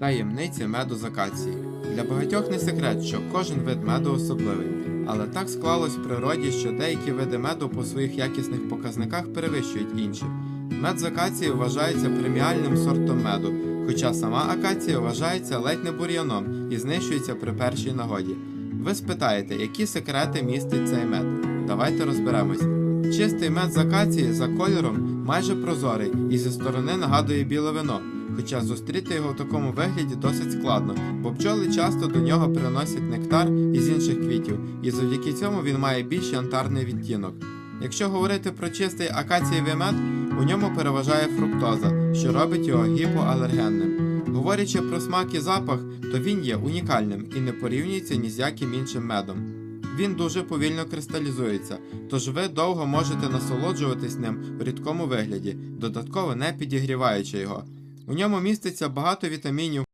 Таємниці меду з акації. Для багатьох не секрет, що кожен вид меду особливий. Але так склалось в природі, що деякі види меду по своїх якісних показниках перевищують інші. Мед з акації вважається преміальним сортом меду, хоча сама акація вважається ледь не бур'яном і знищується при першій нагоді. Ви спитаєте, які секрети містить цей мед? Давайте розберемось. Чистий мед з акації за кольором майже прозорий і зі сторони нагадує біле вино. Хоча зустріти його в такому вигляді досить складно, бо бджоли часто до нього приносять нектар із інших квітів, і завдяки цьому він має більш янтарний відтінок. Якщо говорити про чистий акацієвий мед, у ньому переважає фруктоза, що робить його гіпоалергенним. Говорячи про смак і запах, то він є унікальним і не порівнюється ні з яким іншим медом. Він дуже повільно кристалізується, тож ви довго можете насолоджуватись ним в рідкому вигляді, додатково не підігріваючи його. У ньому міститься багато вітамінів,